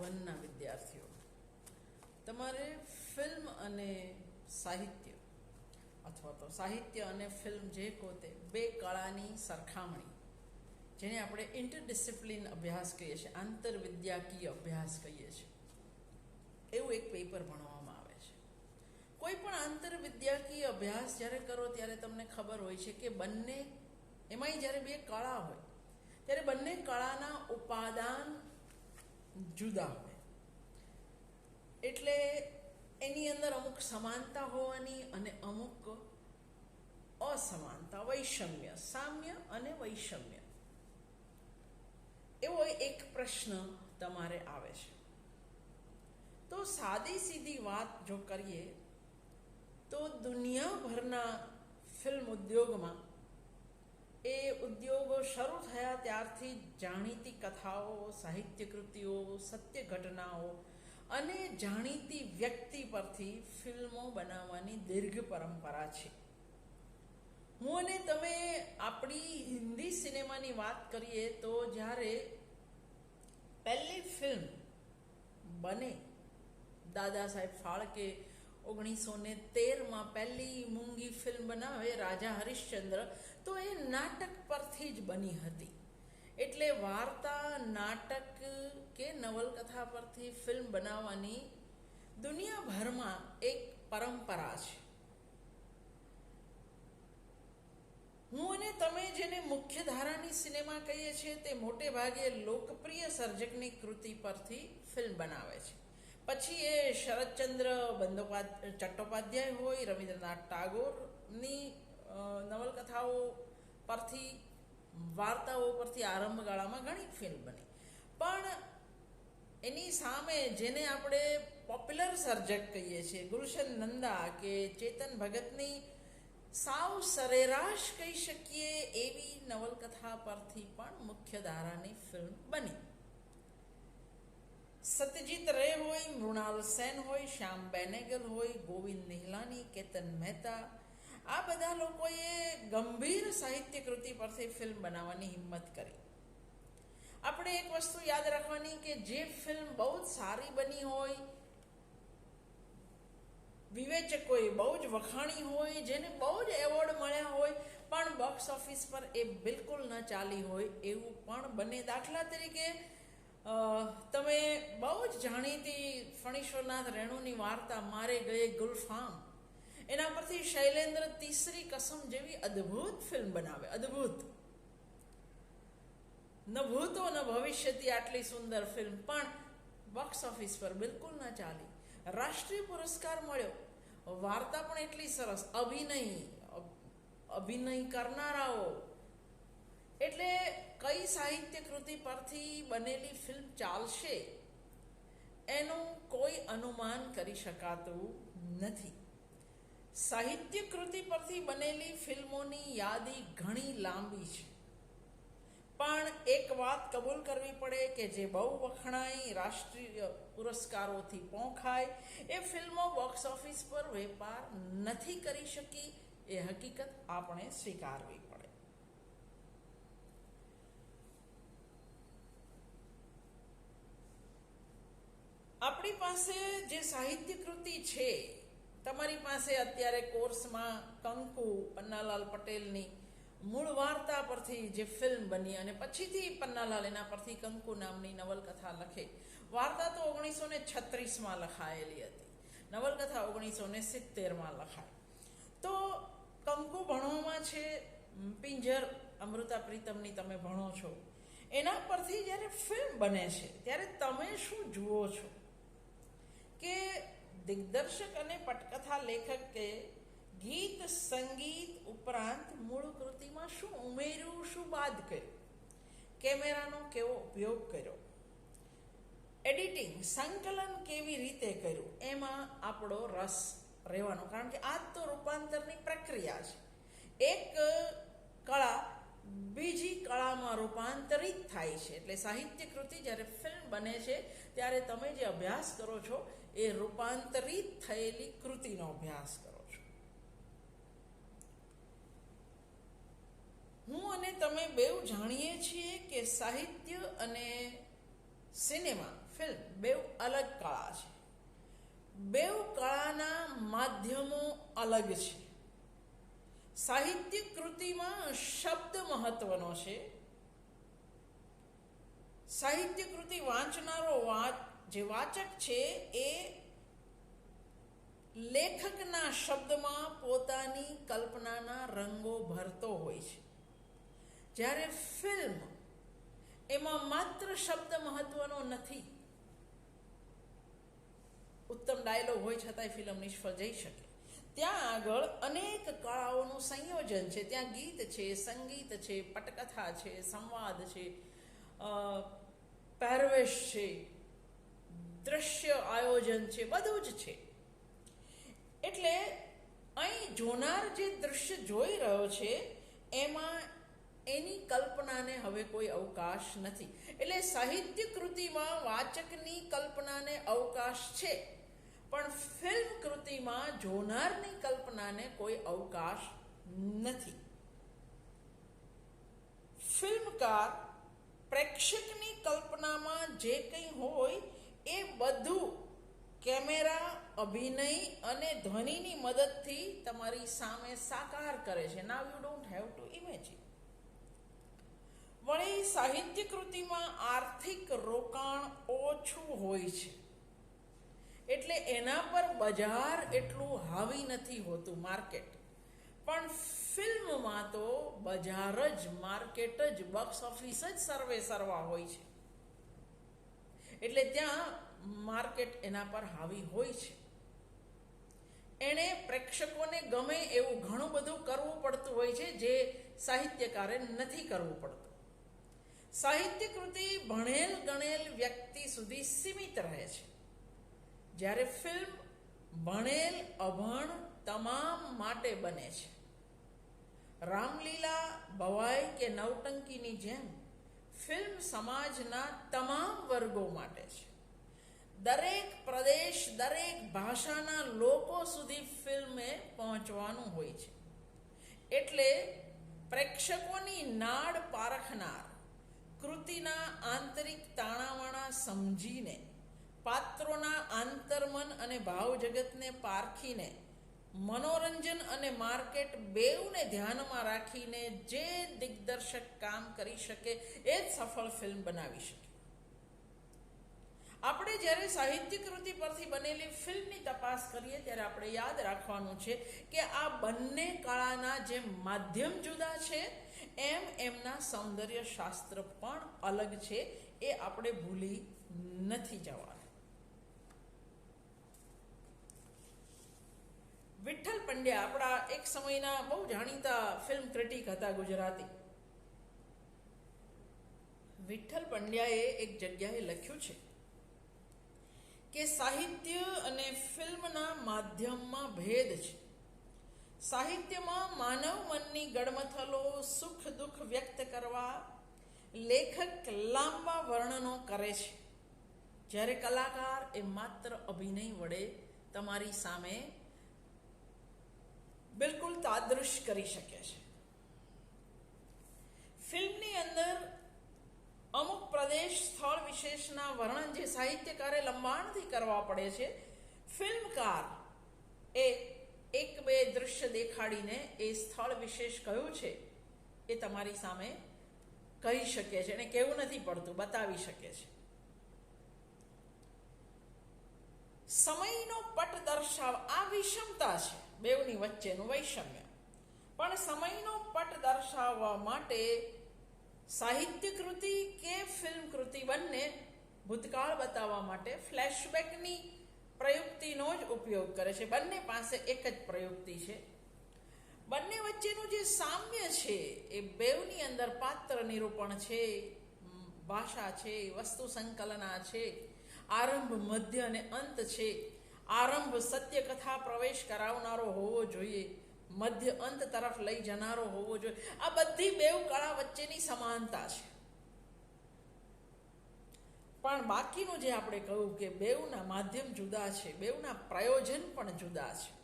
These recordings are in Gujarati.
વનના વિદ્યાર્થીઓ. તમારે ફિલ્મ અને સાહિત્ય અથવા તો સાહિત્ય અને ફિલ્મ જે કહો તે બે કળાની સરખામણી, જેને આપણે ઇન્ટરડિસિપ્લિન અભ્યાસ કહીએ છીએ, આંતરવિદ્યાકીય અભ્યાસ કહીએ છીએ. એવું એક પેપર ભણવામાં આવે છે. કોઈ પણ આંતરવિદ્યાકીય અભ્યાસ જ્યારે કરો ત્યારે તમને ખબર હોય છે કે બંને, એમાંય જ્યારે બે કળા હોય, ત્યારે બંને કળાના ઉપાદાન જુદા હોય. એટલે એની અંદર અમુક સમાનતા હોવાની અને અમુક અસમાનતા, વૈષમ્ય, સામ્ય અને વૈષમ્ય. એવો એક પ્રશ્ન તમારે આવે છે. તો સાદી સીધી વાત જો કરીએ, તો દુનિયાભરના ફિલ્મ ઉદ્યોગમાં શરૂ થયા ત્યારથી જાણીતી કથાઓ સાહિત્ય કૃતિઓ સત્ય ઘટનાઓ અને જાણીતી વ્યક્તિ પરથી ફિલ્મો બનાવવાની દીર્ઘ પરંપરા છે. હું અને તમે આપણી હિન્દી સિનેમાની વાત કરીએ તો જ્યારે પહેલી ફિલ્મ બને દાદા સાહેબ ફાળકે ઓગણીસો ને તેરમાં પહેલી મૂંગી ફિલ્મ બનાવે રાજા હરિશ્ચંદ્ર, તો એ નાટક પરથી જ બની હતી. એટલે વાર્તા, નાટક કે નવલકથા પરથી ફિલ્મ બનાવવાની દુનિયાભરમાં એક પરંપરા છે. હું અને તમે જેને મુખ્ય ધારાની સિનેમા કહીએ છીએ, તે મોટે ભાગે લોકપ્રિય સર્જકની કૃતિ પરથી ફિલ્મ બનાવે છે. પછી એ શરદચંદ્ર બંદોપાધ્યાય ચટ્ટોપાધ્યાય હોય, રવિન્દ્રનાથ ટાગોરની નવલકથાઓ પરથી, વાર્તાઓ પરથી આરંભગાળામાં ઘણી ફિલ્મ બની. પણ એની સામે જેને આપણે પોપ્યુલર સર્જક કહીએ છીએ ગુલશન નંદા કે ચેતન ભગતની સાવ સરેરાશ કહી શકીએ એવી નવલકથા પરથી પણ મુખ્ય ધારાની ફિલ્મ બની. સત્યજીત રે હોય, મૃણાલ સેન હોય, શ્યામ બેનેગલ હોય, ગોવિંદ નિહલાની, કેતન મહેતા, આ બધા લોકોએ ગંભીર સાહિત્ય કૃતિ પરથી ફિલ્મ બનાવવાની હિંમત કરી. આપણે એક વસ્તુ યાદ રાખવાની કે જે ફિલ્મ બહુ જ સારી બની હોય, વિવેચકોએ બહુ જ વખાણી હોય, જેને બહુ જ એવોર્ડ મળ્યા હોય, પણ બોક્સ ઓફિસ પર એ બિલકુલ ન ચાલી હોય, એવું પણ બને. દાખલા તરીકે તમે બહુ જ જાણીતી ફણીશ્વરનાથ રેણુની વાર્તા, મારે ગયે ગુલફામ. એના પરથી શૈલેન્દ્ર તીસરી કસમ જેવી અદ્ભુત ફિલ્મ બનાવે, અદ્ભુત. ન ભૂતો, ન ભવિષ્યથી આટલી સુંદર ફિલ્મ, પણ બોક્સ ઓફિસ પર બિલકુલ ન ચાલી. રાષ્ટ્રીય પુરસ્કાર મળ્યો. વાર્તા પણ એટલી સરસ. અભિનય અભિનય કરનારાઓ. એટલે કઈ સાહિત્ય કૃતિ પરથી બનેલી ફિલ્મ ચાલશે, એનું કોઈ અનુમાન કરી શકાતું નથી. સાહિત્ય કૃતિ પરથી બનેલી ફિલ્મોની યાદી ઘણી લાંબી છે. પણ એક વાત કબૂલ કરવી પડે કે જે બહુ વખણાઈ રાષ્ટ્રીય પુરસ્કારોથી પોંખાય, એ ફિલ્મો બોક્સ ઓફિસ પર વેપાર નથી કરી શકી, એ હકીકત આપણે સ્વીકારવી પડે આપણી પાસે જે સાહિત્ય કૃતિ છે, તમારી પાસે અત્યારે કોર્સમાં કંકુ, પન્નાલાલ પટેલની મૂળ વાર્તા પરથી જે ફિલ્મ બની અને પછીથી પન્નાલાલ એના પરથી કંકુ નામની નવલકથા લખે. વાર્તા તો ઓગણીસો ને છત્રીસમાં લખાયેલી હતી. નવલકથા ઓગણીસો ને સિત્તેરમાં લખાય. તો કંકુ ભણવામાં છે, પિંજર અમૃતા પ્રીતમની તમે ભણો છો. એના પરથી જ્યારે ફિલ્મ બને છે, ત્યારે તમે શું જુઓ છો? કે દિગ્દર્શક અને પટકથા લેખકે ગીત, સંગીત ઉપરાંત મૂળ કૃતિમાં શું ઉમેર્યું, શું બાદ કર્યું? કેમેરાનો કેવો ઉપયોગ કર્યો? એડિટિંગ, સંકલન કેવી રીતે કર્યું? એમાં આપણો રસ રહેવાનો, કારણ કે આ તો રૂપાંતરની પ્રક્રિયા છે. એક કળા બીજી કળામાં રૂપાંતરિત થાય છે. એટલે સાહિત્ય કૃતિ જ્યારે ફિલ્મ બને છે, ત્યારે તમે જે અભ્યાસ કરો છો એ રૂપાંતરિત થયેલી કૃતિનો અભ્યાસ કરો છો. હું અને તમે બેઉ જાણીએ છીએ કે સાહિત્ય અને સિનેમા, ફિલ્મ બેઉ અલગ કળા છે. બેઉ કળાના માધ્યમો અલગ છે. સાહિત્યિક કૃતિમાં શબ્દ મહત્વનો છે. સાહિત્ય કૃતિ વાંચનારો વાચ જે વાચક છે એ લેખકના શબ્દમાં પોતાની કલ્પનાના રંગો ભરતો હોય છે. જ્યારે ફિલ્મ એમાં માત્ર શબ્દ મહત્વનો નથી, ઉત્તમ ડાયલોગ હોય છતાંય ફિલ્મ નિષ્ફળ જઈ શકે. ત્યાં આગળ અનેક કળાઓનું સંયોજન છે. ત્યાં ગીત છે, સંગીત છે, પટકથા છે, સંવાદ છે પહેરવેશ છે દ્રશ્ય આયોજન છે, બધું જ છે. એટલે અહીં જોનાર જે દૃશ્ય જોઈ રહ્યો છે, એમાં એની કલ્પનાને હવે કોઈ અવકાશ નથી. એટલે સાહિત્ય કૃતિમાં વાચકની કલ્પનાને અવકાશ છે, પણ ફિલ્મ કૃતિમાં જોનારની કલ્પનાને કોઈ અવકાશ નથી. ફિલ્મકાર પ્રેક્ષકની કલ્પનામાં જે કંઈ હોય એ બધું કેમેરા, અભિનય અને ધ્વનિની મદદથી તમારી સામે સાકાર કરે છે. Now you don't have to imagine વળી સાહિત્ય કૃતિમાં આર્થિક રોકાણ ઓછું હોય છે. એટલે એના પર બજાર એટલું હાવી નથી હોતું માર્કેટ. પણ ફિલ્મમાં તો બજાર જ, માર્કેટ જ બોક્સ ઓફિસ જ સર્વે સર્વા હોય છે. એટલે ત્યાં માર્કેટ એના પર હાવી હોય છે. એણે પ્રેક્ષકોને ગમે એવું ઘણું બધું કરવું પડતું હોય છે, જે સાહિત્યકારે નથી કરવું પડતું. સાહિત્ય કૃતિ ભણેલ ગણેલ વ્યક્તિ સુધી સીમિત રહે છે. જ્યારે ફિલ્મ ભણેલ અભણ તમામ માટે બને છે. રામલીલા ભવાઈ કે નવટંકીની જેમ ફિલ્મ સમાજના તમામ વર્ગો માટે છે. દરેક પ્રદેશ, દરેક ભાષાના લોકો સુધી ફિલ્મે પહોંચવાનું હોય છે. એટલે પ્રેક્ષકોની નાડ પારખનાર, કૃતિના આંતરિક તાણાવાણા સમજીને, પાત્રોના આંતરમન અને ભાવ જગતને પારખીને મનોરંજન અને માર્કેટ બેઉને ધ્યાનમાં રાખીને જે દિગ્દર્શક કામ કરી શકે એ જ સફળ ફિલ્મ બનાવી શકે. આપણે જ્યારે સાહિત્ય કૃતિ પરથી બનેલી ફિલ્મની તપાસ કરીએ ત્યારે આપણે યાદ રાખવાનું છે કે આ બંને કળાના જે માધ્યમ જુદા છે, એમ એમના સૌંદર્ય શાસ્ત્ર પણ અલગ છે, એ આપણે ભૂલી નથી જવાનું. વિઠ્ઠલ પંડ્યા આપણા એક સમયના બહુ જાણીતા ફિલ્મ ક્રિટિક હતા ગુજરાતી. વિઠ્ઠલ પંડ્યાએ એક જગ્યાએ લખ્યું છે કે સાહિત્ય અને ફિલ્મના માધ્યમમાં ભેદ છે. સાહિત્યમાં માનવ મનની ગડમથલો સુખ દુઃખ વ્યક્ત કરવા લેખક લાંબા વર્ણનો કરે છે. જ્યારે કલાકાર એ માત્ર અભિનય વડે તમારી સામે બિલકુલ તાદૃશ કરી શકે છે. ફિલ્મની અંદર અમુક પ્રદેશ સ્થળ વિશેષના વર્ણન જે સાહિત્યકારે લંબાણથી કરવા પડે છે, ફિલ્મકાર એ એક બે દૃશ્ય દેખાડીને એ સ્થળ વિશેષ કયું છે એ તમારી સામે કહી શકે છે. અને કેવું નથી પડતું, બતાવી શકે છે. સમયનો પટ દર્શાવ, આ વિષમતા છે. બેવની વચ્ચેનું વૈષમ્ય. પણ સમયનો પટ દર્શાવવા માટે સાહિત્ય કૃતિ કે ફિલ્મ કૃતિ બંને ભૂતકાળ બતાવવા માટે ફ્લેશબેકની પ્રયુક્તિનો જ ઉપયોગ કરે છે. બંને પાસે એક જ પ્રયુક્તિ છે. બંને વચ્ચેનું જે સામ્ય છે એ બેવની અંદર પાત્ર નિરૂપણ છે, ભાષા છે, વસ્તુ સંકલના છે, આરંભ, મધ્ય અને અંત છે. આરંભ સત્ય કથા પ્રવેશ કરાવનારો હોવો જોઈએ. મધ્ય અંત તરફ લઈ જનારો હોવો જોઈએ. આ બધી બેવ કળા વચ્ચેની સમાનતા છે. પણ બાકીનું જે આપણે કહ્યું કે બેઉના માધ્યમ જુદા છે, બેઉના પ્રયોજન પણ જુદા છે.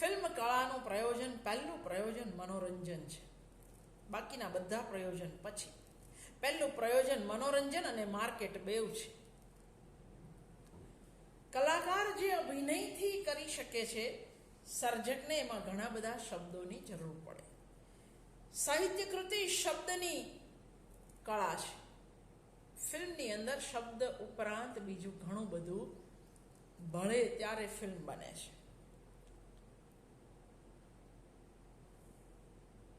ફિલ્મ કળાનું પ્રયોજન, પહેલું પ્રયોજન મનોરંજન છે. બાકીના બધા પ્રયોજન પછી. પહેલું પ્રયોજન મનોરંજન અને માર્કેટ બેવ છે. કલાકાર જે અભિનયથી કરી શકે છે, સર્જકને એમાં ઘણા બધા શબ્દોની જરૂર પડે. સાહિત્ય કૃતિ શબ્દની કળા છે. ફિલ્મની અંદર શબ્દ ઉપરાંત બીજું ઘણું બધું ભળે ત્યારે ફિલ્મ બને છે.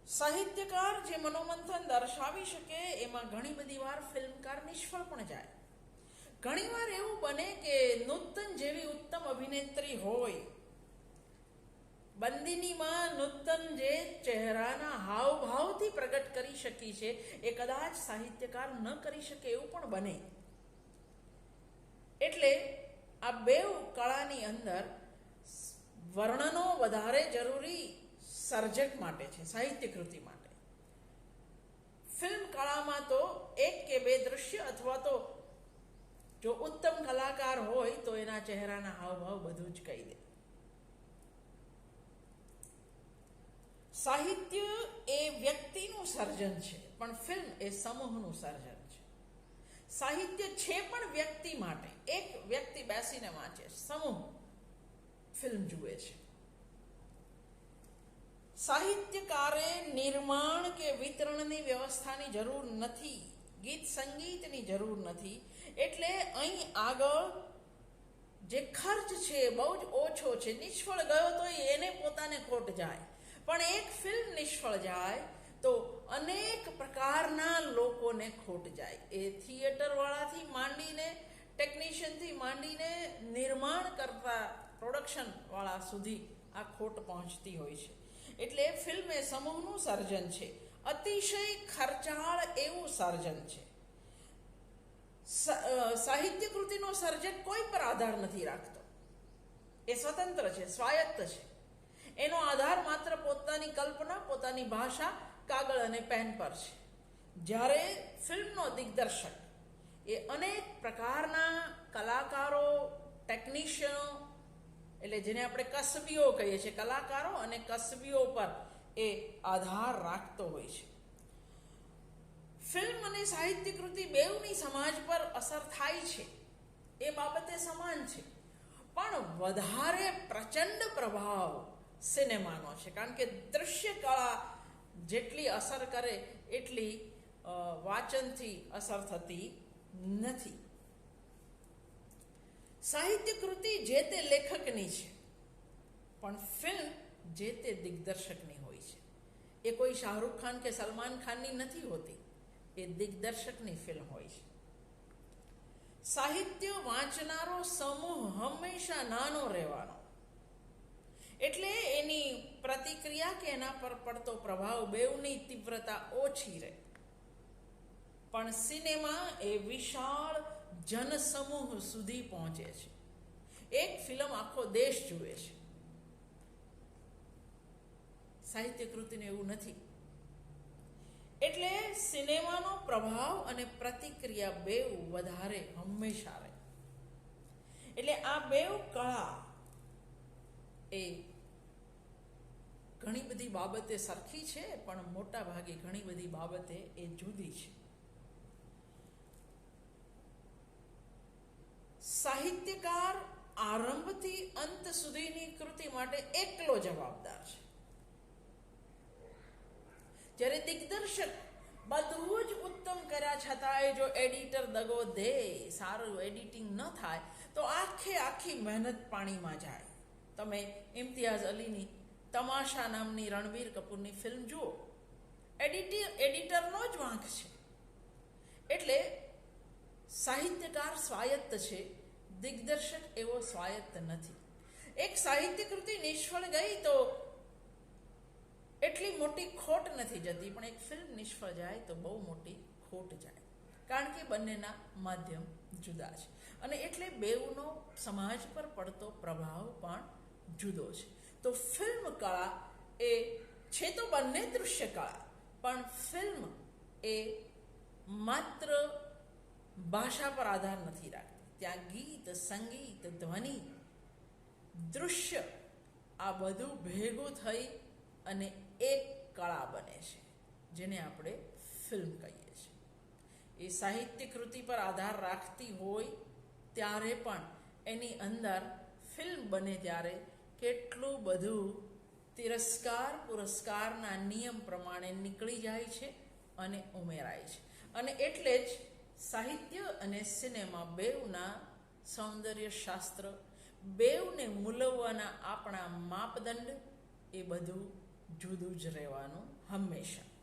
સાહિત્યકાર જે મનોમંથન દર્શાવી શકે, એમાં ઘણી બધી વાર ફિલ્મકાર નિષ્ફળ પણ જાય. ઘણીવાર એવું બને કે નૂતન જેવી ઉત્તમ અભિનેત્રી હોય, બંદીનીમાં નૂતન જે ચહેરાના હાવભાવથી પ્રગટ કરી શકી છે, એ કદાચ સાહિત્યકાર ન કરી શકે એવું પણ બને. એટલે આ બે કળાની અંદર વર્ણનો વધારે જરૂરી સર્જક માટે છે, સાહિત્ય કૃતિ માટે. ફિલ્મ કળામાં તો એક કે બે દૃશ્ય અથવા તો જો ઉત્તમ કલાકાર હોય તો એના ચહેરાના હાવભાવ બધું જ કહી દે. સાહિત્ય એ વ્યક્તિનું સર્જન છે, પણ ફિલ્મ એ સમૂહનું સર્જન છે. સાહિત્ય છે પણ વ્યક્તિ માટે. એક વ્યક્તિ બેસીને વાંચે, સમૂહ ફિલ્મ જુએ છે. સાહિત્યકારે નિર્માણ કે વિતરણની વ્યવસ્થાની જરૂર નથી, ગીત સંગીતની જરૂર નથી એટલે અહીં આગળ જે ખર્ચ છે બહુ જ ઓછો છે. નિષ્ફળ ગયો તો એને પોતાને ખોટ જાય. પણ એક ફિલ્મ નિષ્ફળ જાય તો અનેક પ્રકારના લોકોને ખોટ જાય. એ થિયેટરવાળાથી માંડીને ટેકનિશિયનથી માંડીને નિર્માણ કરતા પ્રોડક્શનવાળા સુધી આ ખોટ પહોંચતી હોય છે. એટલે ફિલ્મ એ સમૂહનું સર્જન છે. અતિશય ખર્ચાળ એવું સર્જન છે. સાહિત્ય કૃતિનો સર્જક કોઈ પર આધાર નથી રાખતો એ સ્વતંત્ર છે સ્વાયત્ત છે એનો આધાર માત્ર પોતાની કલ્પના પોતાની ભાષા કાગળ અને પેન પર છે જ્યારે ફિલ્મનો દિગ્દર્શક એ અનેક પ્રકારના કલાકારો ટેકનિશિયનો એટલે જેને આપણે કસબીઓ કહીએ છીએ કલાકારો અને કસબીઓ પર એ આધાર રાખતો હોય છે ફિલ્મ અને સાહિત્ય કૃતિ બેવની સમાજ પર અસર થાય છે. એ બાબતે સમાન છે. પણ વધારે પ્રચંડ પ્રભાવ સિનેમાનો છે. કારણ કે દૃશ્ય કળા જેટલી અસર કરે એટલી વાચનથી અસર થતી નથી. સાહિત્ય કૃતિ જે તે લેખકની છે, પણ ફિલ્મ જે તે દિગ્દર્શકની હોય છે. એ કોઈ શાહરૂખ ખાન કે સલમાન ખાનની નથી હોતી. એ દિગ્દર્શકની ફિલ્મ હોય છે. સાહિત્ય વાંચનારો સમૂહ હંમેશા નાનો રહેવાનો. એટલે એની પ્રતિક્રિયા કે એના પર પડતો પ્રભાવ બેવની તીવ્રતા ઓછી રહે. પણ સિનેમા એ વિશાળ જનસમૂહ સુધી પહોંચે છે. એક ફિલ્મ આખો દેશ જુએ છે. સાહિત્ય કૃતિને એવું નથી. એટલે સિનેમાનો પ્રભાવ અને પ્રતિક્રિયા બેવ વધારે, હંમેશા રહે. એટલે આ બેવ કળા એ ઘણી બધી બાબતે સરખી છે, પણ મોટા ભાગે ઘણી બધી બાબતે એ જુદી છે. સાહિત્યકાર આરંભથી અંત સુધીની કૃતિ માટે એકલો જવાબદાર છે. જ્યારે દિગ્દર્શક બધું જ ઉત્તમ કર્યા છતાંય જો એડિટર દગો દે, સારું એડિટિંગ ન થાય, તો આખે આખી મહેનત પાણીમાં જાય. તમે ઇમ્તિયાઝ અલીની તમાશા નામની રણવીર કપૂરની ફિલ્મ જુઓ. એડિટર એડિટરનો જ વાંક છે. એટલે સાહિત્યકાર સ્વાયત્ત છે, દિગ્દર્શક એવો સ્વાયત્ત નથી. એક સાહિત્ય કૃતિ નિષ્ફળ ગઈ તો એટલી મોટી ખોટ નથી જતી, પણ એક ફિલ્મ નિષ્ફળ જાય તો બહુ મોટી ખોટ જાય. કારણ કે બંનેના માધ્યમ જુદા છે. અને એટલે બેઉનો સમાજ પર પડતો પ્રભાવ પણ જુદો છે. તો ફિલ્મ કળા એ છે તો બંને દૃશ્ય કળા, પણ ફિલ્મ એ માત્ર ભાષા પર આધાર નથી રાખતી. ત્યાં ગીત, સંગીત, ધ્વનિ, દૃશ્ય આ બધું ભેગું થઈ અને એક કળા બને છે, જેને આપણે ફિલ્મ કહીએ છીએ. એ સાહિત્ય કૃતિ પર આધાર રાખતી હોય ત્યારે પણ એની અંદર ફિલ્મ બને ત્યારે કેટલું બધું તિરસ્કાર, પુરસ્કારના નિયમ પ્રમાણે નીકળી જાય છે અને ઉમેરાય છે. અને એટલે જ સાહિત્ય અને સિનેમા બેવના સૌંદર્ય શાસ્ત્ર બેવને મૂલવવાના આપણા માપદંડ એ બધું જુદું જ રહેવાનું હંમેશા.